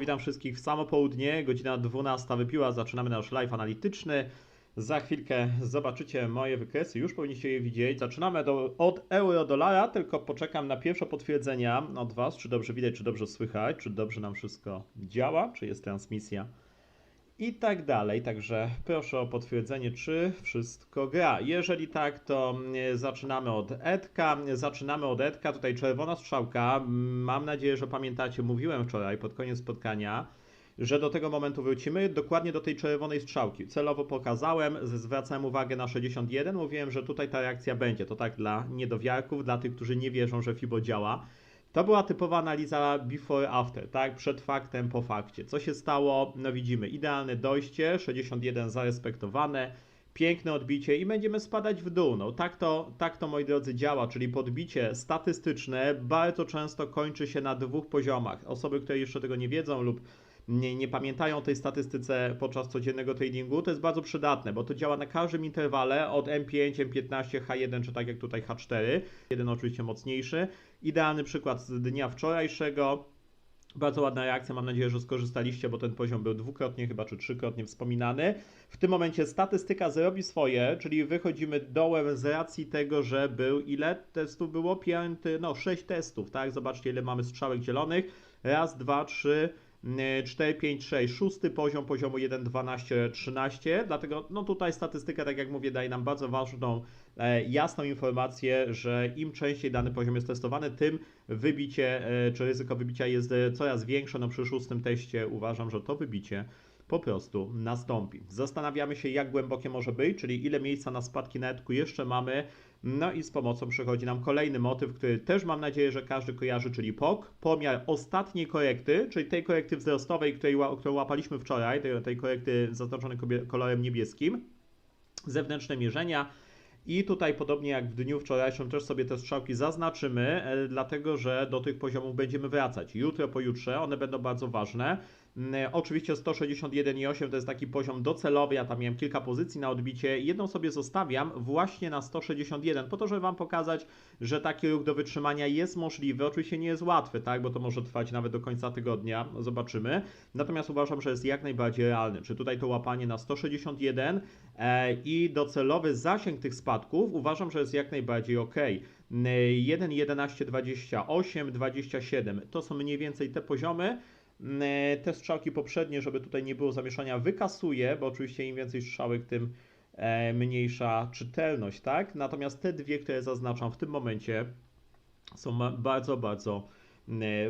witam wszystkich w samo południe, godzina 12 wypiła, zaczynamy nasz live analityczny. Za chwilkę zobaczycie moje wykresy, już powinniście je widzieć. Zaczynamy do, od euro-dolara, tylko poczekam na pierwsze potwierdzenia od Was, czy dobrze widać, czy dobrze słychać, czy dobrze nam wszystko działa, czy jest transmisja i tak dalej. Także proszę o potwierdzenie, czy wszystko gra. Jeżeli tak, to mm, zaczynamy od Edka. Zaczynamy od Edka. Tutaj czerwona strzałka. Mam nadzieję, że pamiętacie, mówiłem wczoraj pod koniec spotkania, że do tego momentu wrócimy, dokładnie do tej czerwonej strzałki. Celowo pokazałem, zwracałem uwagę na 61, mówiłem, że tutaj ta reakcja będzie. To tak dla niedowiarków, dla tych, którzy nie wierzą, że FIBO działa. To była typowa analiza before after, tak? Przed faktem, po fakcie. Co się stało? No widzimy, idealne dojście, 61 zarespektowane, piękne odbicie i będziemy spadać w dół. No, tak, to, tak to, moi drodzy, działa, czyli podbicie statystyczne bardzo często kończy się na dwóch poziomach. Osoby, które jeszcze tego nie wiedzą lub nie, nie pamiętają tej statystyce podczas codziennego tradingu, to jest bardzo przydatne, bo to działa na każdym interwale od M5, M15, H1 czy tak jak tutaj H4. Jeden oczywiście mocniejszy. Idealny przykład z dnia wczorajszego. Bardzo ładna reakcja, mam nadzieję, że skorzystaliście, bo ten poziom był dwukrotnie chyba czy trzykrotnie wspominany. W tym momencie statystyka zrobi swoje, czyli wychodzimy dołem z racji tego, że był ile testów było? Pięty, no sześć testów, tak? Zobaczcie ile mamy strzałek zielonych. Raz, dwa, trzy, 4, 5, 6, szósty poziom poziomu 1, 12, 13. Dlatego no tutaj statystyka, tak jak mówię, daje nam bardzo ważną, e, jasną informację, że im częściej dany poziom jest testowany, tym wybicie, e, czy ryzyko wybicia jest e, coraz większe. No przy szóstym teście uważam, że to wybicie po prostu nastąpi. Zastanawiamy się, jak głębokie może być, czyli ile miejsca na spadki na etku jeszcze mamy. No i z pomocą przychodzi nam kolejny motyw, który też mam nadzieję, że każdy kojarzy, czyli POK, pomiar ostatniej korekty, czyli tej korekty wzrostowej, której, którą łapaliśmy wczoraj, tej, tej korekty zaznaczonej kolorem niebieskim. Zewnętrzne mierzenia. I tutaj podobnie jak w dniu wczorajszym też sobie te strzałki zaznaczymy, e, dlatego że do tych poziomów będziemy wracać. Jutro, pojutrze one będą bardzo ważne. Mm, oczywiście 161,8 to jest taki poziom docelowy, ja tam miałem kilka pozycji na odbicie. Jedną sobie zostawiam właśnie na 161, po to, żeby Wam pokazać, że taki ruch do wytrzymania jest możliwy. Oczywiście nie jest łatwy, tak, bo to może trwać nawet do końca tygodnia, zobaczymy. Natomiast uważam, że jest jak najbardziej realny. Czy tutaj to łapanie na 161 e, i docelowy zasięg tych spadków uważam, że jest jak najbardziej ok. 1, 11, 28, 27 to są mniej więcej te poziomy. E, te strzałki poprzednie, żeby tutaj nie było zamieszania, wykasuję, bo oczywiście im więcej strzałek, tym e, mniejsza czytelność, tak? Natomiast te dwie, które zaznaczam w tym momencie, są bardzo, bardzo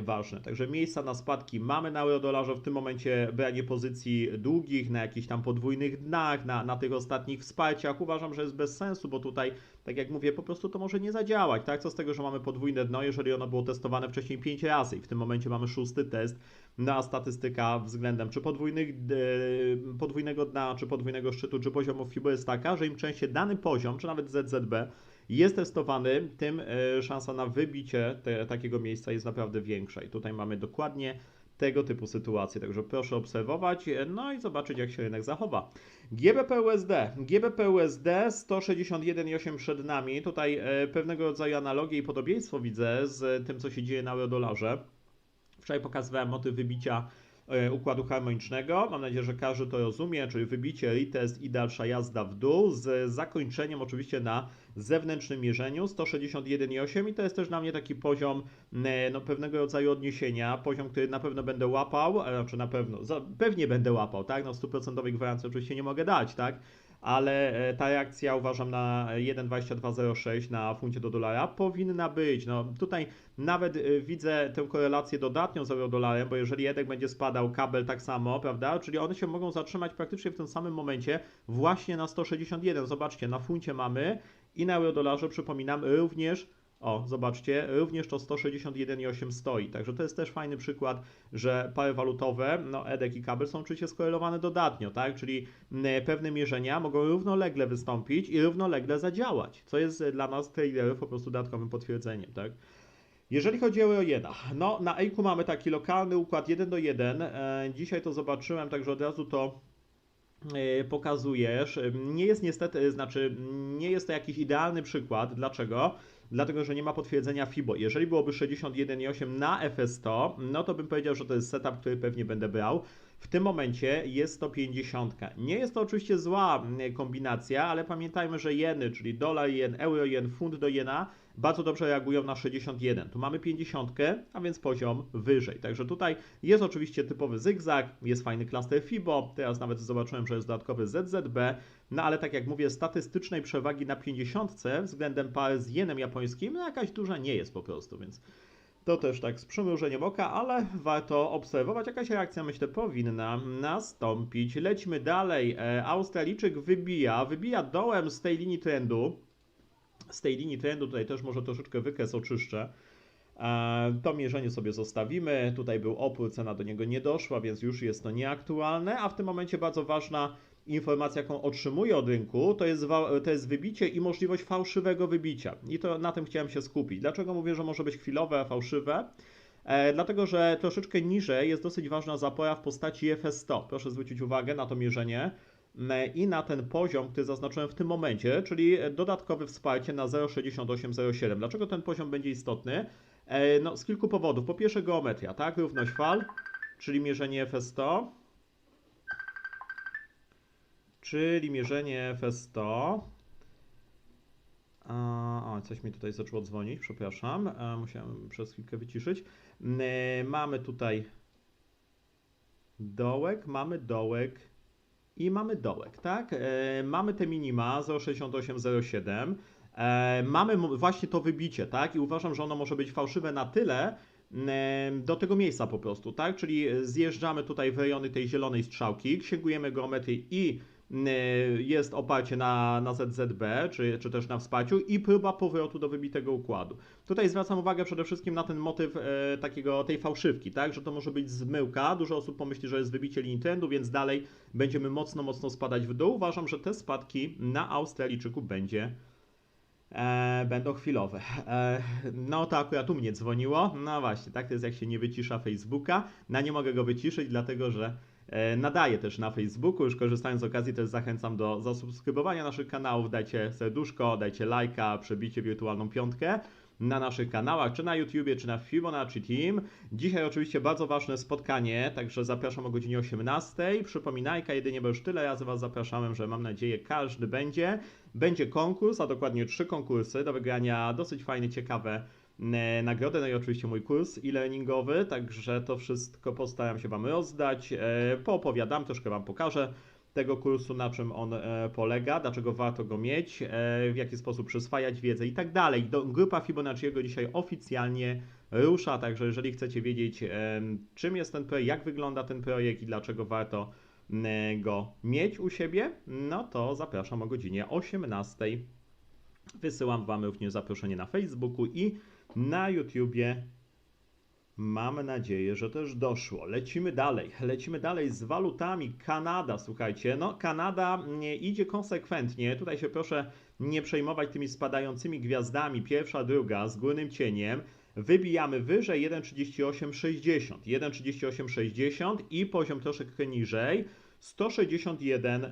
ważne. Także miejsca na spadki mamy na eurodolarze, w tym momencie branie pozycji długich na jakichś tam podwójnych dnach, na, na tych ostatnich wsparciach uważam, że jest bez sensu, bo tutaj, tak jak mówię, po prostu to może nie zadziałać, tak? Co z tego, że mamy podwójne dno, jeżeli ono było testowane wcześniej 5 razy i w tym momencie mamy szósty test, na statystyka względem czy podwójnych, e, podwójnego dna, czy podwójnego szczytu, czy poziomów FIBO jest taka, że im częściej dany poziom, czy nawet ZZB jest testowany, tym e, szansa na wybicie te, takiego miejsca jest naprawdę większa. I tutaj mamy dokładnie tego typu sytuacje. Także proszę obserwować, no i zobaczyć, jak się rynek zachowa. GBP USD. GBP USD 161,8 przed nami. Tutaj e, pewnego rodzaju analogię i podobieństwo widzę z tym, co się dzieje na eurodolarze. Wczoraj pokazywałem motyw wybicia E, układu harmonicznego. Mam nadzieję, że każdy to rozumie, czyli wybicie, retest i dalsza jazda w dół z zakończeniem oczywiście na zewnętrznym mierzeniu 161,8 i to jest też dla mnie taki poziom e, no, pewnego rodzaju odniesienia, poziom, który na pewno będę łapał, znaczy na pewno, pewnie będę łapał, tak, no 100% gwarancji oczywiście nie mogę dać, tak, ale e, ta reakcja uważam na 1,2206 na funcie do dolara powinna być. No tutaj nawet e, widzę tę korelację dodatnią z euro-dolarem, bo jeżeli jedek będzie spadał, kabel tak samo, prawda? Czyli one się mogą zatrzymać praktycznie w tym samym momencie właśnie na 161. Zobaczcie, na funcie mamy i na euro-dolarze, przypominam, również o, zobaczcie, również to 161,8 stoi. Także to jest też fajny przykład, że pary walutowe, no EDEK i kabel są oczywiście skorelowane dodatnio, tak? Czyli pewne mierzenia mogą równolegle wystąpić i równolegle zadziałać, co jest dla nas traderów po prostu dodatkowym potwierdzeniem, tak? Jeżeli chodzi o Jena, no na EIKU mamy taki lokalny układ 1 do 1. E, dzisiaj to zobaczyłem, także od razu to pokazujesz. Nie jest niestety, znaczy nie jest to jakiś idealny przykład. Dlaczego? Dlatego, że nie ma potwierdzenia FIBO. Jeżeli byłoby 61,8 na FS100, no to bym powiedział, że to jest setup, który pewnie będę brał. W tym momencie jest to 50. Nie jest to oczywiście zła mm, kombinacja, ale pamiętajmy, że jeny, czyli dolar, jen, euro, jen, funt do jena, bardzo dobrze reagują na 61. Tu mamy 50, a więc poziom wyżej. Także tutaj jest oczywiście typowy zygzak, jest fajny klaster FIBO, teraz nawet zobaczyłem, że jest dodatkowy ZZB, no ale tak jak mówię, statystycznej przewagi na 50 względem pary z jenem japońskim, no jakaś duża nie jest po prostu, więc to też tak z przymrużeniem oka, ale warto obserwować. Jakaś reakcja, myślę, powinna nastąpić. Lećmy dalej. E, Australijczyk wybija, wybija dołem z tej linii trendu. Z tej linii trendu tutaj też może troszeczkę wykres oczyszczę. E, to mierzenie sobie zostawimy. Tutaj był opór, cena do niego nie doszła, więc już jest to nieaktualne. A w tym momencie bardzo ważna informacja, jaką otrzymuję od rynku, to jest, to jest wybicie i możliwość fałszywego wybicia. I to na tym chciałem się skupić. Dlaczego mówię, że może być chwilowe, fałszywe? E, dlatego, że troszeczkę niżej jest dosyć ważna zapora w postaci FS100. Proszę zwrócić uwagę na to mierzenie i na ten poziom, który zaznaczyłem w tym momencie, czyli dodatkowe wsparcie na 0,6807. Dlaczego ten poziom będzie istotny? E, no, z kilku powodów. Po pierwsze geometria, tak? Równość fal, czyli mierzenie FS100 czyli mierzenie FS100. O, coś mi tutaj zaczęło dzwonić, przepraszam. E, musiałem przez chwilkę wyciszyć. E, mamy tutaj dołek, mamy dołek i mamy dołek, tak? E, mamy te minima 0,6807. Mamy właśnie to wybicie, tak? I uważam, że ono może być fałszywe na tyle, do tego miejsca po prostu, tak? Czyli zjeżdżamy tutaj w rejony tej zielonej strzałki, księgujemy geometrię i jest oparcie na, na ZZB, czy, czy też na wsparciu i próba powrotu do wybitego układu. Tutaj zwracam uwagę przede wszystkim na ten motyw e, takiego, tej fałszywki, tak, że to może być zmyłka, dużo osób pomyśli, że jest wybicie linii trendu, więc dalej będziemy mocno, mocno spadać w dół. Uważam, że te spadki na Australijczyku będzie E, będą chwilowe. E, no to akurat u mnie dzwoniło. No właśnie, tak to jest jak się nie wycisza Facebooka. No nie mogę go wyciszyć, dlatego że nadaję też na Facebooku. Już korzystając z okazji też zachęcam do zasubskrybowania naszych kanałów. Dajcie serduszko, dajcie lajka, przebicie wirtualną piątkę na naszych kanałach, czy na YouTubie, czy na Fibonacci Team. Dzisiaj oczywiście bardzo ważne spotkanie, także zapraszam o godzinie 18. Przypominajka jedynie, bo już tyle razy Was zapraszałem, że mam nadzieję każdy będzie. Będzie konkurs, a dokładnie trzy konkursy do wygrania, dosyć fajne, ciekawe E, nagrodę, no i oczywiście mój kurs e-learningowy, także to wszystko postaram się Wam rozdać, e, poopowiadam, troszkę Wam pokażę tego kursu, na czym on e, polega, dlaczego warto go mieć, w jaki sposób przyswajać wiedzę i tak dalej. Grupa Fibonacciego dzisiaj oficjalnie rusza, także jeżeli chcecie wiedzieć, czym jest ten projekt, jak wygląda ten projekt i dlaczego warto go mieć u siebie, no to zapraszam o godzinie 18. Wysyłam Wam również zaproszenie na Facebooku i na YouTubie. Mam nadzieję, że też doszło. Lecimy dalej. Lecimy dalej z walutami. Kanada, słuchajcie. No, Kanada nie idzie konsekwentnie. Tutaj się proszę nie przejmować tymi spadającymi gwiazdami. Pierwsza, druga z górnym cieniem. Wybijamy wyżej 1,3860. 1,3860 i poziom troszeczkę niżej. 161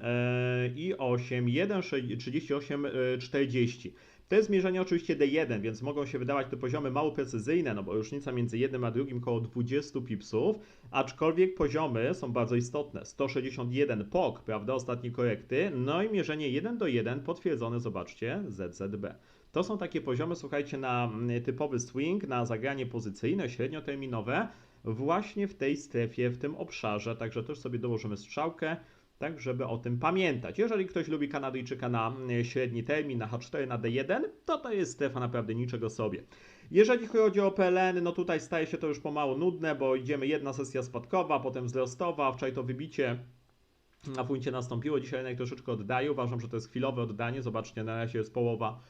i 8, 1,3840. To jest mierzenie oczywiście D1, więc mogą się wydawać te poziomy mało precyzyjne, no bo różnica między jednym a drugim około 20 pipsów, aczkolwiek poziomy są bardzo istotne. 161 POK, prawda, ostatnie korekty, no i mierzenie 1 do 1 potwierdzone, zobaczcie, ZZB. To są takie poziomy, słuchajcie, na mm, typowy swing, na zagranie pozycyjne, średnioterminowe, właśnie w tej strefie, w tym obszarze, także też sobie dołożymy strzałkę tak żeby o tym pamiętać. Jeżeli ktoś lubi Kanadyjczyka na e, średni termin, na H4, na D1, to to jest strefa naprawdę niczego sobie. Jeżeli chodzi o PLN, no tutaj staje się to już pomału nudne, bo idziemy jedna sesja spadkowa, potem wzrostowa, wczoraj to wybicie na funcie nastąpiło, dzisiaj jednak troszeczkę oddaję, uważam, że to jest chwilowe oddanie, zobaczcie, na razie jest połowa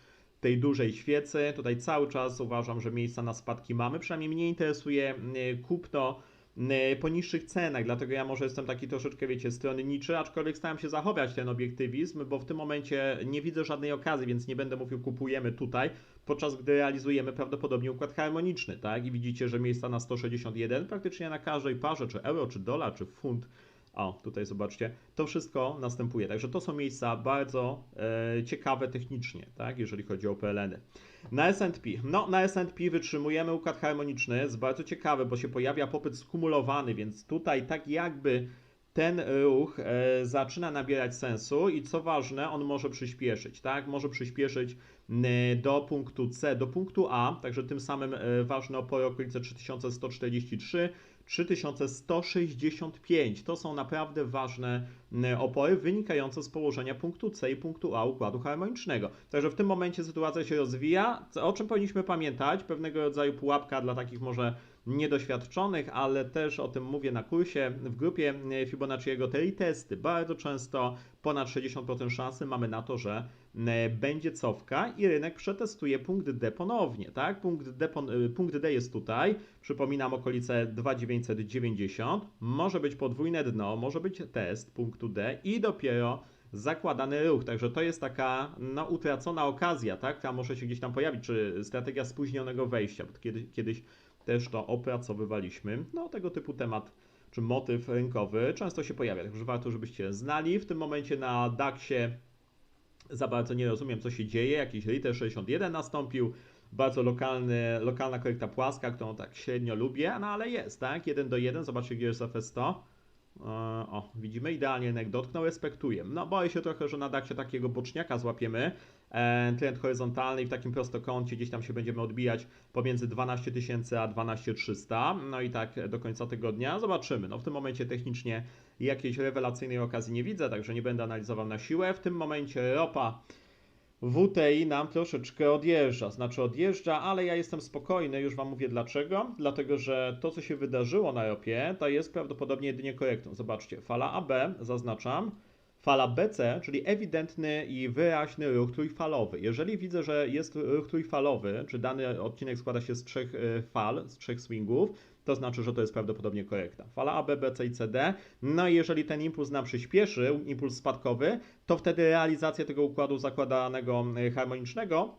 tej dużej świecy, tutaj cały czas uważam, że miejsca na spadki mamy, przynajmniej mnie interesuje e, kupno po niższych cenach, dlatego ja może jestem taki troszeczkę, wiecie, stronniczy, aczkolwiek staram się zachować ten obiektywizm, bo w tym momencie nie widzę żadnej okazji, więc nie będę mówił kupujemy tutaj, podczas gdy realizujemy prawdopodobnie układ harmoniczny, tak? I widzicie, że miejsca na 161 praktycznie na każdej parze, czy euro, czy dolar, czy funt, O, tutaj zobaczcie, to wszystko następuje. Także to są miejsca bardzo e, ciekawe technicznie, tak, jeżeli chodzi o PLN-y. Na S&P, no na S&P wytrzymujemy układ harmoniczny, jest bardzo ciekawy, bo się pojawia popyt skumulowany, więc tutaj tak jakby ten ruch e, zaczyna nabierać sensu i co ważne, on może przyspieszyć, tak? Może przyspieszyć m, do punktu C, do punktu A, także tym samym e, ważne opory okolice 3143, 3165. To są naprawdę ważne opory wynikające z położenia punktu C i punktu A układu harmonicznego. Także w tym momencie sytuacja się rozwija, o czym powinniśmy pamiętać, pewnego rodzaju pułapka dla takich może niedoświadczonych, ale też o tym mówię na kursie w grupie Fibonacciego te testy. Bardzo często ponad 60% szansy mamy na to, że e, będzie cofka i rynek przetestuje punkt D ponownie, tak? Punkt D, e, punkt D jest tutaj, przypominam okolice 2990, może być podwójne dno, może być test punktu D i dopiero zakładany ruch. Także to jest taka no, utracona okazja, tak? która może się gdzieś tam pojawić, czy strategia spóźnionego wejścia, bo kiedy, kiedyś też to opracowywaliśmy. No, tego typu temat czy motyw rynkowy często się pojawia, także warto, żebyście znali. W tym momencie na DAX-ie za bardzo nie rozumiem, co się dzieje. Jakiś Ritter 61 nastąpił, bardzo lokalny, lokalna korekta płaska, którą tak średnio lubię, no ale jest, tak? 1 do 1, zobaczcie, gdzie jest FS100. E, O, widzimy, idealnie rynek dotknął, respektuję. No, boję się trochę, że na DAX-ie takiego boczniaka złapiemy. E, Trend horyzontalny i w takim prostokącie gdzieś tam się będziemy odbijać pomiędzy 12 tysięcy a 12 300. No i tak do końca tygodnia zobaczymy. No w tym momencie technicznie jakiejś rewelacyjnej okazji nie widzę, także nie będę analizował na siłę. W tym momencie ropa WTI nam troszeczkę odjeżdża, znaczy odjeżdża, ale ja jestem spokojny, już Wam mówię dlaczego. Dlatego, że to, co się wydarzyło na ropie, to jest prawdopodobnie jedynie korektą. Zobaczcie, fala AB, zaznaczam, fala BC, czyli ewidentny i wyraźny ruch trójfalowy. Jeżeli widzę, że jest ruch trójfalowy, czy dany odcinek składa się z trzech e, fal, z trzech swingów, to znaczy, że to jest prawdopodobnie korekta. Fala AB, BC i CD. No i jeżeli ten impuls nam przyspieszy, impuls spadkowy, to wtedy realizacja tego układu zakładanego e, harmonicznego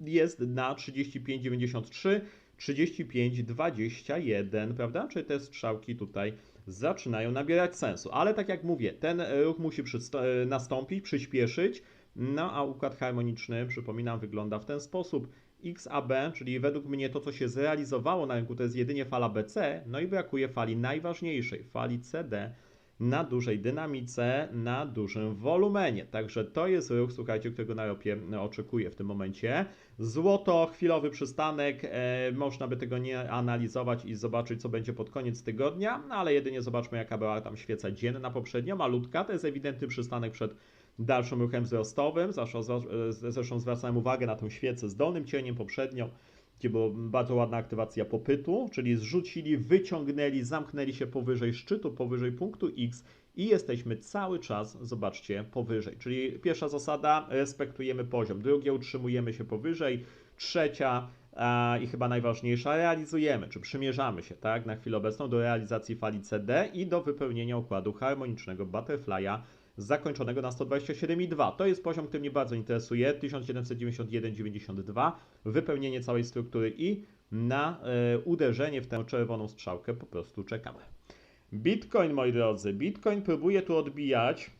jest na 35,93, 35,21, prawda? Czyli te strzałki tutaj zaczynają nabierać sensu. Ale tak jak mówię, ten ruch musi e, nastąpić, przyspieszyć, no a układ harmoniczny, przypominam, wygląda w ten sposób. XAB, czyli według mnie to, co się zrealizowało na rynku, to jest jedynie fala BC, no i brakuje fali najważniejszej, fali CD na dużej dynamice, na dużym wolumenie. Także to jest ruch, słuchajcie, którego na ropie oczekuję w tym momencie. Złoto, chwilowy przystanek, e, można by tego nie analizować i zobaczyć, co będzie pod koniec tygodnia, no ale jedynie zobaczmy, jaka była tam świeca dzienna poprzednio, malutka, to jest ewidentny przystanek przed dalszym ruchem wzrostowym. Zresztą, zresztą zwracałem uwagę na tę świecę z dolnym cieniem poprzednią, gdzie była bardzo ładna aktywacja popytu, czyli zrzucili, wyciągnęli, zamknęli się powyżej szczytu, powyżej punktu X i jesteśmy cały czas, zobaczcie, powyżej. Czyli pierwsza zasada, respektujemy poziom. Drugie, utrzymujemy się powyżej. Trzecia a, i chyba najważniejsza, realizujemy, czy przymierzamy się, tak, na chwilę obecną do realizacji fali CD i do wypełnienia układu harmonicznego Butterfly'a zakończonego na 127,2. To jest poziom, który mnie bardzo interesuje. 1791,92. Wypełnienie całej struktury i na e, uderzenie w tę czerwoną strzałkę po prostu czekamy. Bitcoin, moi drodzy, Bitcoin próbuje tu odbijać.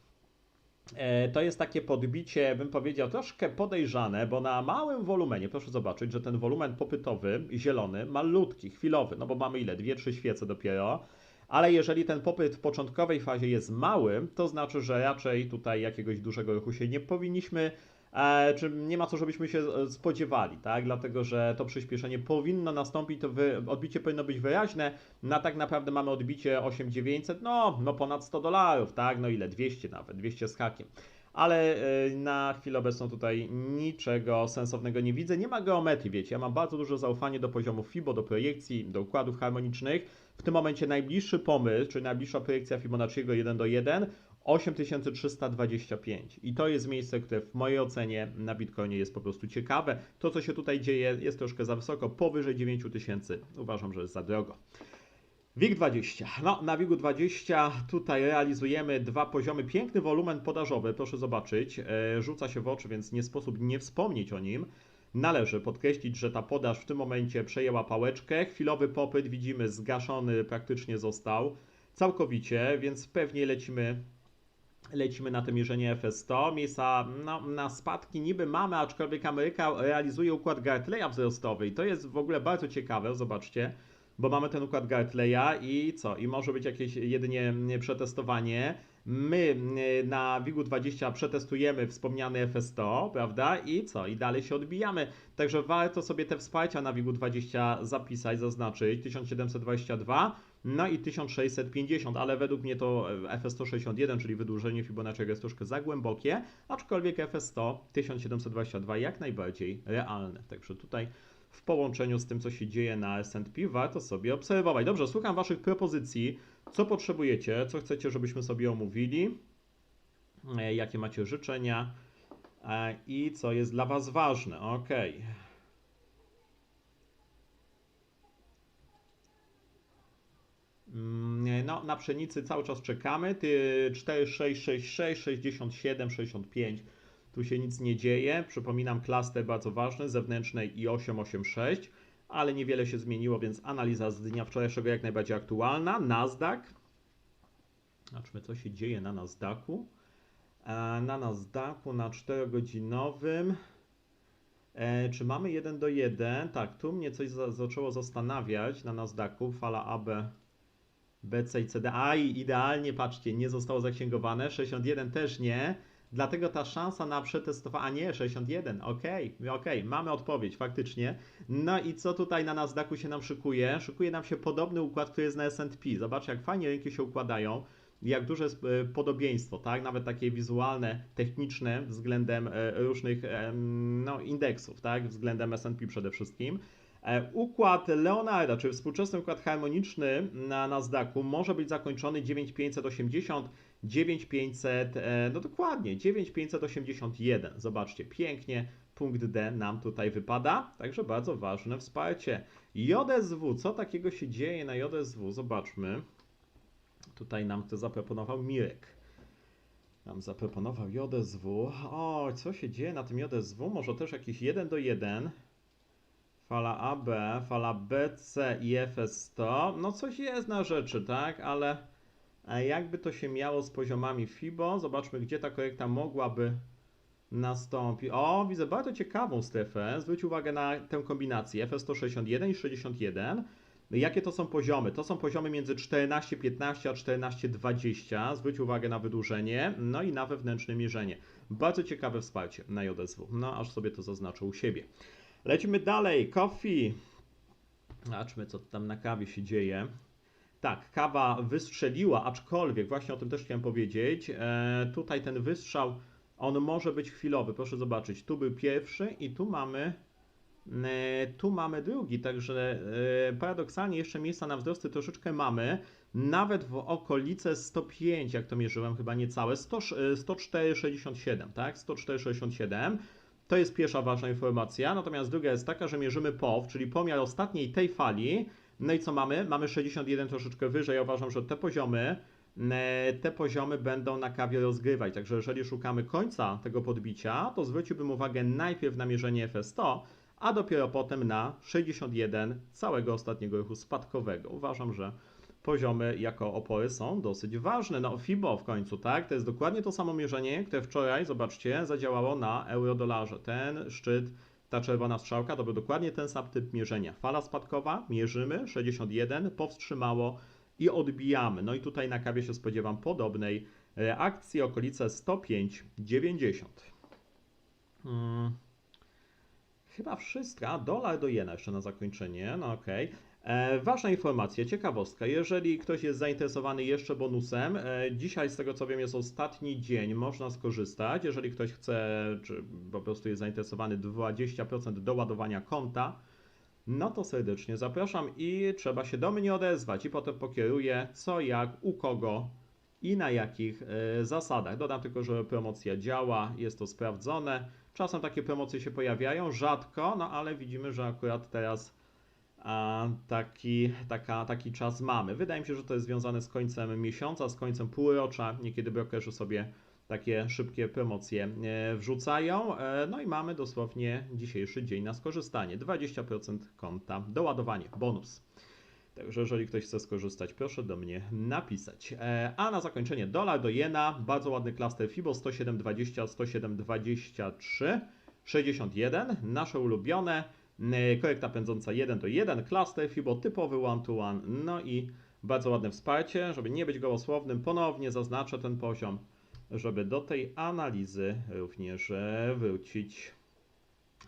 E, To jest takie podbicie, bym powiedział, troszkę podejrzane, bo na małym wolumenie, proszę zobaczyć, że ten wolumen popytowy, zielony, malutki, chwilowy, no bo mamy ile? Dwie, trzy świece dopiero. Ale jeżeli ten popyt w początkowej fazie jest mały, to znaczy, że raczej tutaj jakiegoś dużego ruchu się nie powinniśmy, e, czy nie ma co, żebyśmy się e, spodziewali, tak? Dlatego, że to przyspieszenie powinno nastąpić, to wy, odbicie powinno być wyraźne. Na tak naprawdę mamy odbicie 8900, no, no ponad 100 dolarów, tak? No ile? 200 nawet, 200 z hakiem. Ale e, na chwilę obecną tutaj niczego sensownego nie widzę. Nie ma geometrii, wiecie. Ja mam bardzo duże zaufanie do poziomów FIBO, do projekcji, do układów harmonicznych. W tym momencie najbliższy pomysł, czyli najbliższa projekcja Fibonacciego 1 do 1, 8325. I to jest miejsce, które w mojej ocenie na Bitcoinie jest po prostu ciekawe. To, co się tutaj dzieje, jest troszkę za wysoko, powyżej 9000. Uważam, że jest za drogo. WIG20. No, na WIG20 tutaj realizujemy dwa poziomy. Piękny wolumen podażowy, proszę zobaczyć. E, Rzuca się w oczy, więc nie sposób nie wspomnieć o nim. Należy podkreślić, że ta podaż w tym momencie przejęła pałeczkę. Chwilowy popyt widzimy zgaszony praktycznie został. całkowicie, więc pewnie lecimy lecimy na to mierzenie FS100. Miejsca no, na spadki niby mamy, aczkolwiek Ameryka realizuje układ Gartleya wzrostowy i to jest w ogóle bardzo ciekawe, zobaczcie, bo mamy ten układ Gartleya i co? I może być jakieś jedynie przetestowanie. My y, na WIG-20 przetestujemy wspomniany FS100, prawda? I co? I dalej się odbijamy. Także warto sobie te wsparcia na WIG-20 zapisać, zaznaczyć. 1722 no i 1650, ale według mnie to e, FS161, czyli wydłużenie Fibonacciego jest troszkę za głębokie, aczkolwiek FS100 1722 jak najbardziej realne. Także tutaj w połączeniu z tym, co się dzieje na S&P, warto sobie obserwować. Dobrze, słucham Waszych propozycji. Co potrzebujecie? Co chcecie, żebyśmy sobie omówili? E, jakie macie życzenia? E, I co jest dla Was ważne? Ok. Mm, no, na pszenicy cały czas czekamy. Ty 4, 6, 6, 6, 67, 65. Tu się nic nie dzieje. Przypominam, klaster bardzo ważny, zewnętrznej i 886, ale niewiele się zmieniło, więc analiza z dnia wczorajszego jak najbardziej aktualna. Nasdaq. Zobaczmy, co się dzieje na Nasdaqu. E, na Nasdaqu na 4-godzinowym. E, czy mamy 1 do 1? Tak, tu mnie coś za, zaczęło zastanawiać na Nasdaqu. Fala AB BC i CD. A i idealnie, patrzcie, nie zostało zaksięgowane. 61 też nie. Dlatego ta szansa na przetestowanie. A nie, 61. Okej, okay, okej, okay. mamy odpowiedź, faktycznie. No i co tutaj na Nasdaqu się nam szykuje? Szykuje nam się podobny układ, który jest na SP. Zobaczcie, jak fajnie rynki się układają jak duże jest e, podobieństwo, tak? Nawet takie wizualne, techniczne względem e, różnych no, indeksów, tak? Względem S&P przede wszystkim. E, układ Leonarda, czyli współczesny układ harmoniczny na Nasdaqu może być zakończony 9580, 9500, e, no dokładnie, 9581. Zobaczcie, pięknie punkt D nam tutaj wypada, także bardzo ważne wsparcie. JSW, co takiego się dzieje na JSW? Zobaczmy. Tutaj nam to zaproponował Mirek. Nam zaproponował JSW. O, co się dzieje na tym JSW? Może też jakiś 1 do 1. Fala AB, fala BC i FS100. No coś jest na rzeczy, tak? Ale jakby to się miało z poziomami FIBO? Zobaczmy, gdzie ta korekta mogłaby nastąpić. O, widzę bardzo ciekawą strefę. Zwróć uwagę na tę kombinację FS161 i 61. Jakie to są poziomy? To są poziomy między 14,15 a 14,20. Zwróć uwagę na wydłużenie, no i na wewnętrzne mierzenie. Bardzo ciekawe wsparcie na JSW. No, aż sobie to zaznaczę u siebie. Lecimy dalej. Coffee. Zobaczmy, co tam na kawie się dzieje. Tak, kawa wystrzeliła, aczkolwiek właśnie o tym też chciałem powiedzieć. E, tutaj ten wystrzał, on może być chwilowy. Proszę zobaczyć, tu był pierwszy i tu mamy e, tu mamy drugi, także e, paradoksalnie jeszcze miejsca na wzrosty troszeczkę mamy. Nawet w okolice 105, jak to mierzyłem, chyba niecałe, 104,67, tak? 104,67. To jest pierwsza ważna informacja. Natomiast druga jest taka, że mierzymy POW, czyli pomiar ostatniej tej fali. No i co mamy? Mamy 61 troszeczkę wyżej. Ja uważam, że te poziomy, e, te poziomy będą na kawie rozgrywać. Także jeżeli szukamy końca tego podbicia, to zwróciłbym uwagę najpierw na mierzenie FS100, a dopiero potem na 61 całego ostatniego ruchu spadkowego. Uważam, że poziomy jako opory są dosyć ważne. No FIBO w końcu, tak? To jest dokładnie to samo mierzenie, które wczoraj, zobaczcie, zadziałało na euro-dolarze. Ten szczyt, ta czerwona strzałka to był dokładnie ten sam typ mierzenia. Fala spadkowa, mierzymy, 61, powstrzymało i odbijamy. No i tutaj na kawie się spodziewam podobnej reakcji, okolice 105,90. Hmm. Chyba wszystko. A, dolar do jena jeszcze na zakończenie. No okej. Okay. E, ważna informacja, ciekawostka. Jeżeli ktoś jest zainteresowany jeszcze bonusem, e, dzisiaj z tego co wiem jest ostatni dzień, można skorzystać. Jeżeli ktoś chce, czy po prostu jest zainteresowany 20% doładowania konta, no to serdecznie zapraszam i trzeba się do mnie odezwać i potem pokieruję co, jak, u kogo i na jakich e, zasadach. Dodam tylko, że promocja działa, jest to sprawdzone. Czasem takie promocje się pojawiają, rzadko, no ale widzimy, że akurat teraz taki, taka, taki czas mamy. Wydaje mi się, że to jest związane z końcem miesiąca, z końcem półrocza. Niekiedy brokerzy sobie takie szybkie promocje e, wrzucają. E, no i mamy dosłownie dzisiejszy dzień na skorzystanie. 20% konta, doładowanie, bonus. Także jeżeli ktoś chce skorzystać, proszę do mnie napisać. E, A na zakończenie dolar do jena, bardzo ładny klaster FIBO 107,20, 107,23, 61, nasze ulubione, korekta pędząca 1 do 1, klaster FIBO typowy one to one, no i bardzo ładne wsparcie, żeby nie być gołosłownym, ponownie zaznaczę ten poziom, żeby do tej analizy również e, wrócić.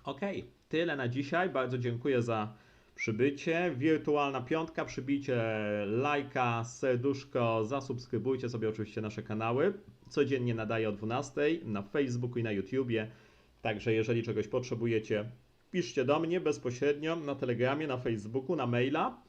Ok, tyle na dzisiaj. Bardzo dziękuję za przybycie. Wirtualna piątka, przybijcie lajka, serduszko, zasubskrybujcie sobie oczywiście nasze kanały. Codziennie nadaję o 12 na Facebooku i na YouTubie. Także jeżeli czegoś potrzebujecie, piszcie do mnie bezpośrednio na Telegramie, na Facebooku, na maila.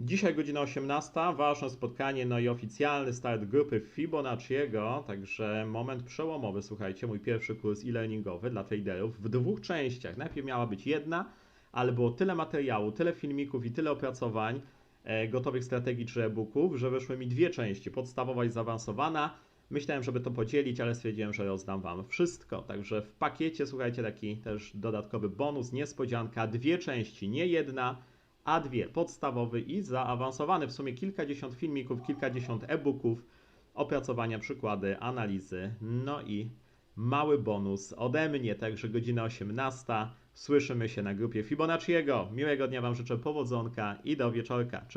Dzisiaj godzina 18, ważne spotkanie, no i oficjalny start grupy Fibonacciego, także moment przełomowy, słuchajcie, mój pierwszy kurs e-learningowy dla traderów w dwóch częściach. Najpierw miała być jedna, ale było tyle materiału, tyle filmików i tyle opracowań, e, gotowych strategii czy e-booków, że wyszły mi dwie części, podstawowa i zaawansowana. Myślałem, żeby to podzielić, ale stwierdziłem, że rozdam Wam wszystko. Także w pakiecie, słuchajcie, taki też dodatkowy bonus, niespodzianka, dwie części, nie jedna, a dwie, podstawowy i zaawansowany. W sumie kilkadziesiąt filmików, kilkadziesiąt e-booków, opracowania, przykłady, analizy, no i mały bonus ode mnie, także godzina 18. Słyszymy się na grupie Fibonacciego. Miłego dnia Wam życzę, powodzonka i do wieczorka.